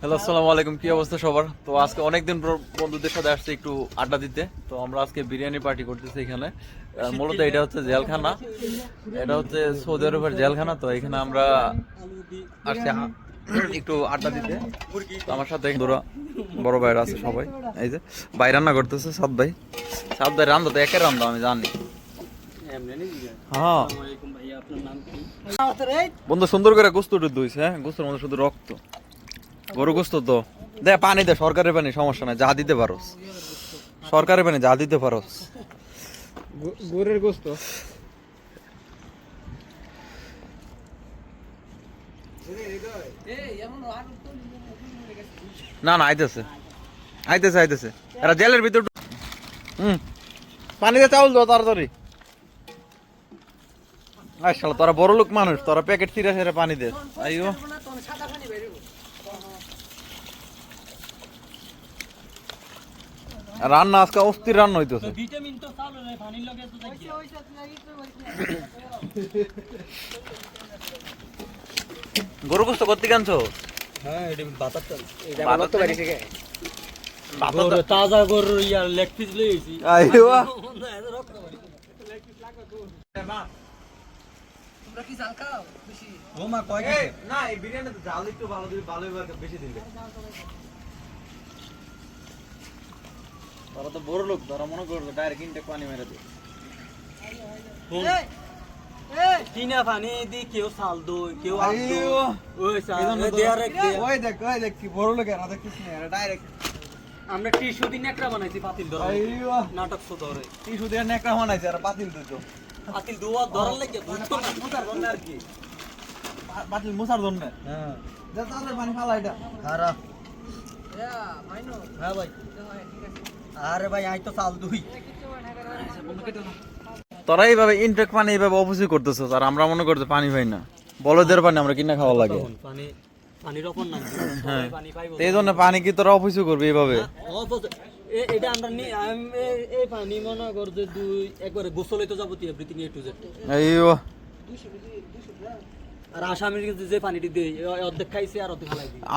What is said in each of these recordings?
Hello, আসসালামু আলাইকুম। কি অবস্থা সবার? তো আজকে অনেকদিন বন্ধুদের সাথে আসছে একটু আড্ডা দিতে। তো আমরা আজকে বিরিয়ানি পার্টি করতেছি এখানে। মূলত এটা হচ্ছে জেলখানা। এটা হচ্ছে সৌদি আরবের জেলখানা। তো এখানে আমরা আসছে একটু আড্ডা দিতে। তো আমার সাথে ধরো বড় ভাইরা আছে সবাই। এই যে, ভাই রান্না করতেছে সাত ভাই। সাত ভাই রান্না তো একের রান্না, আমি জানি। হ্যাঁ। বন্ধু, সুন্দর করে গোস্ত ধুইছে হ্যাঁ? গোস্তের মধ্যে শুধু রক্ত। গরু গোস্ত তো। দে পানি দে সরকারের পানি সমস্যা নাই যা দিতে পারোস। সরকারের পানি যা দিতে পারো গরুর গোস্ত। না না আইতেছে। আইতেছে আইতেছে। এরা জেলের ভিতর হুম। পানি দে চাউল দাও তাড়াতাড়ি। শালা তোরা বড় লোক মানুষ তোরা প্যাকেট ছিঁড়ে ছিঁড়ে পানি দে। আইও রান্না আজকে অস্থির রান্না হইতেছে। ভিটামিন তো চালু নাই পানির লগে তো থাকি গরু গোস্ত করতে কানছো হ্যাঁ গরু তাজা গরু ইয়ার লেগ পিস লইছি আইও ও মা কয় না এই বিরিয়ানিতে জাল একটু ভালো দিলে ভালো বেশি দিলে। তোরা তো বড় লোক তোরা মনে করবে ডাইরেক্ট ইনটেক পানি মেরে দে। কিনা পানি দি কেউ চাল দই কেউ আল দই। আইও। ওই চাল এই জন্য তো- দেয়ার এক দেয়া। ওই দেখ ওই দেখ কি বড় লোক এরা দেখিস না এরা ডাইরেক্ট আমরা টিস্যু দিন একটা বানাইছি পাতিল ধরা নাটক সো ধরে। টিস্যু দিয়ে নেকড়া বানাইছে আর পাতিল দিতো পাতিল দুয়া ধরার লাগে দুটো না। মুসার জন্য আর কি। পাতিল মুসার হ্যাঁ। যা তাদের পানি ফালা এটা খারাপ। হ্যাঁ ভাই। আরে ভাই আই তো চাল দুই তোরা এইভাবে ইনটেক পানি এইভাবে অপচয় করতেছ আর আমরা মনে করতে পানি পাই না। বলদের পানি আমরা কিনা খাওয়া লাগে। পানি পানির অপর না। হ্যাঁ। পানি পাইবো। তো এই জন্য পানি কি তোরা অপচয় করবে এইভাবে? অপর- এ- এটা আমরা নি এই পানি মনে কর যে দুই একবারে গোসলে তো যাবতীয় এভরিথিং এ টু জেড আইও আর কিন্তু যে পানিটি দেই এ অর্ধেক খাইছে আর অর্ধেক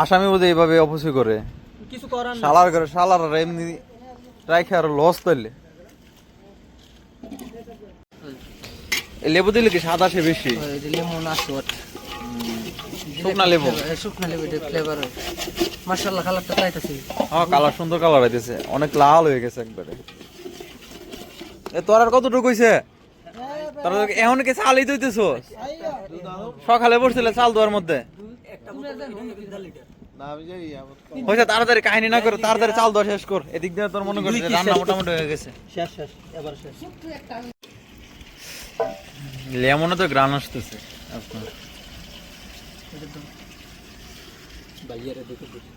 আসামি বোধ এইভাবে অপচয় করে। কিছু করার না শালার করে শালার এমনি রাইখে আর লস তৈলে লেবু দিলে কি সাদা সে বেশি? লেমন আসওয়াট শুকনা লেবু? শুকনা লেবু এটা ফ্লেভার হয়। মাশাআল্লাহ কালারটা চাইতাছি হ্যাঁ কালার সুন্দর কালার হইতেছে। অনেক লাল হয়ে গেছে একবারে। এ তোর আর কতটুকু হইছে? তোর এখন কি চালই দইতেছ সকালে পড়ছিলে চাল দেওয়ার মধ্যে? একটা হয়েছে তাড়াতাড়ি কাহিনী না করে তাড়াতাড়ি চাল দেওয়া শেষ কর। এদিক দিয়ে তোর মনে করছে রান্না মোটামুটি হয়ে গেছে। শেষ শেষ এবার শেষ। লেমনে তো গ্রান আসতেছে আপনার। ভাইয়ারে দেখে দেখে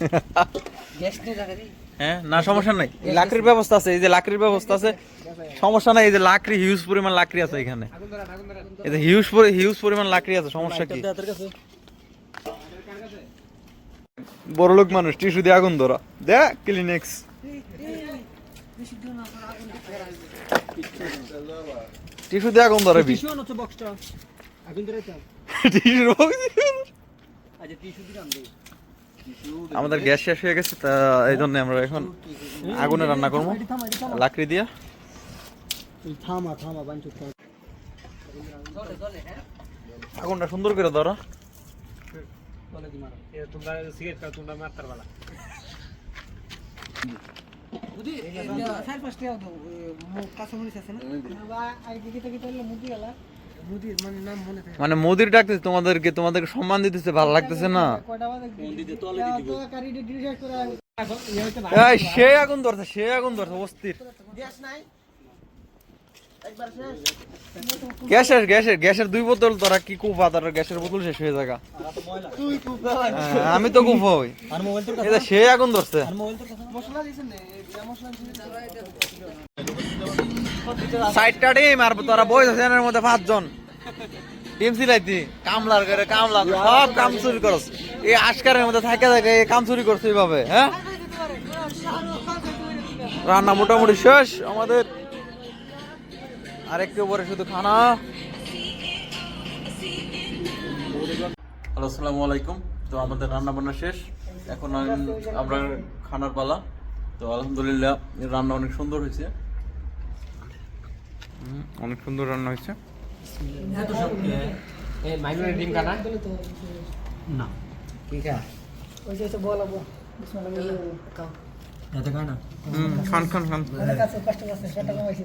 গ্যাস নিয়ে রাখা হ্যাঁ? না সমস্যা নাই। এই লাকড়ির ব্যবস্থা আছে এই যে লাকড়ির ব্যবস্থা আছে। সমস্যা নাই এই যে লাকড়ি হিউজ পরিমাণ লাকড়ি আছে এখানে। এই যে হিউজ হিউজ পরিমাণ লাকড়ি আছে সমস্যা কি? তোর বড় লোক মানুষ টিস্যু দিয়ে আগুন ধরা। দেখ ক্লিনিক্স টিস্যু দিয়ে আগুন ধরে টিস্যু বক্সটা আগুন ধরে টিস্যু আচ্ছা টিস্যু দিলাম আমাদের গ্যাস শেষ হয়ে গেছে তা এই জন্য আমরা এখন আগুনে রান্না করব। লাকড়ি দিয়া। থামা থামা বাঞ্চু আগুনটা সুন্দর করে ধরো। পাঁচটা কাঁচামরিচ আছে না? আগে গেলা। মানে নাম মনে মানে মোদির ডাকতেছে তোমাদেরকে তোমাদেরকে সম্মান দিতেছে ভালো লাগতেছে না? সে আগুন ধরছে সে আগুন ধরছে অস্থির গ্যাস নাই একবার শেষ গ্যাসের গ্যাসের গ্যাসের দুই বোতল তোরা কি কুপা তোর গ্যাসের বোতল শেষ হয়ে খুব হ্যাঁ, আমি তো কুপ হই। যে সে আগুন ধরছে। সাইডটা ডিম আর তোরা বই সেনের মধ্যে পাঁচজন। ডিম সিলাইতি কামলার করে কামলা সব কাম চুরি করস। এই আশকারের মধ্যে থাকে থাকে কাম চুরি করছে এইভাবে হ্যাঁ? রান্না মোটামুটি শেষ আমাদের। আরেকটু পরে শুধু খানা। হ্যালো আসসালামু আলাইকুম। তো আমাদের রান্না বান্না শেষ। এখন আমরা খানার পালা। তো আলহামদুলিল্লাহ রান্না অনেক সুন্দর হয়েছে। অনেক সুন্দর রান্না হয়েছে। ডিম কাটা? না। কি খা? ওই যে বল বিসমিল্লাহ। খাও। এত খায় না? খান খান খান। অনেক কষ্ট সেটা কমাইছি।